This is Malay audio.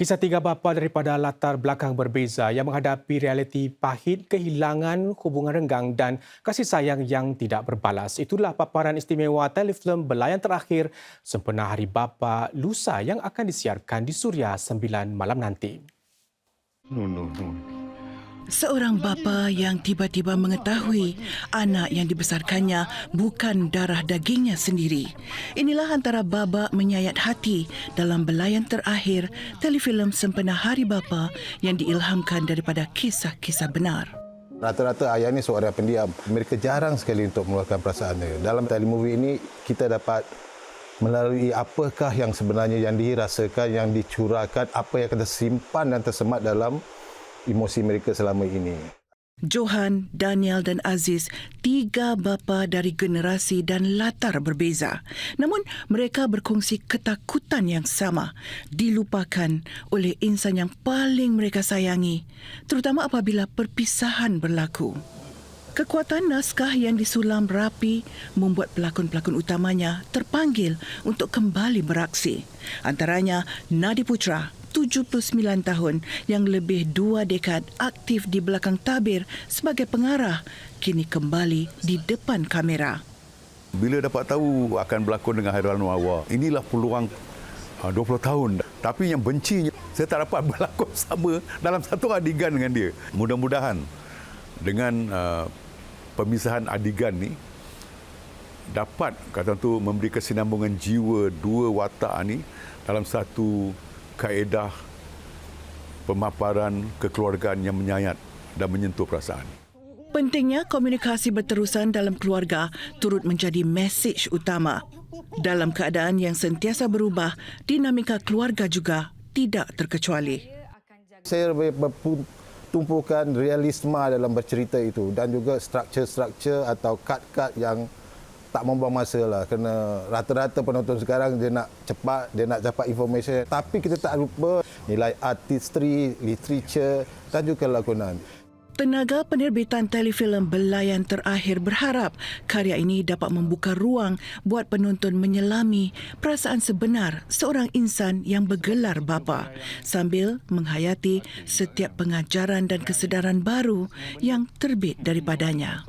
Kisah tiga bapa daripada latar belakang berbeza yang menghadapi realiti pahit, kehilangan, hubungan renggang dan kasih sayang yang tidak berbalas. Itulah paparan istimewa telefilm Belayan Terakhir sempena Hari Bapa lusa yang akan disiarkan di Suria 9 malam nanti. No, no, no. Seorang bapa yang tiba-tiba mengetahui anak yang dibesarkannya bukan darah dagingnya sendiri. Inilah antara baba menyayat hati dalam belayan terakhir telefilm sempena Hari Bapa yang diilhamkan daripada kisah-kisah benar. Rata-rata ayah ni seorang pendiam. Mereka jarang sekali untuk mengeluarkan perasaannya. Dalam telemovie ini, kita dapat melalui apakah yang sebenarnya yang dirasakan, yang dicurahkan, apa yang akan tersimpan dan tersemat dalam emosi mereka selama ini. Johan, Daniel dan Aziz, tiga bapa dari generasi dan latar berbeza. Namun mereka berkongsi ketakutan yang sama, dilupakan oleh insan yang paling mereka sayangi, terutama apabila perpisahan berlaku. Kekuatan naskah yang disulam rapi membuat pelakon-pelakon utamanya terpanggil untuk kembali beraksi. Antaranya Nadi Putra, 79 tahun yang lebih dua dekad aktif di belakang tabir sebagai pengarah kini kembali di depan kamera. Bila dapat tahu akan berlakon dengan Hairul Anwar, inilah peluang uh, 20 tahun. Tapi yang bencinya, saya tak dapat berlakon sama dalam satu adegan dengan dia. Mudah-mudahan dengan uh, pemisahan adegan ni dapat kata tu memberi kesinambungan jiwa dua watak ni dalam satu kaedah pemaparan kekeluargaan yang menyayat dan menyentuh perasaan. Pentingnya komunikasi berterusan dalam keluarga turut menjadi mesej utama. Dalam keadaan yang sentiasa berubah, dinamika keluarga juga tidak terkecuali. Saya lebih bertumpukan realisme dalam bercerita itu dan juga struktur-struktur atau kad-kad yang tak membuang masa lah kerana rata-rata penonton sekarang dia nak cepat, dia nak dapat informasi tapi kita tak lupa nilai artistry, literature dan juga lakonan. Tenaga penerbitan telefilm Belayan Terakhir berharap karya ini dapat membuka ruang buat penonton menyelami perasaan sebenar seorang insan yang bergelar bapa sambil menghayati setiap pengajaran dan kesedaran baru yang terbit daripadanya.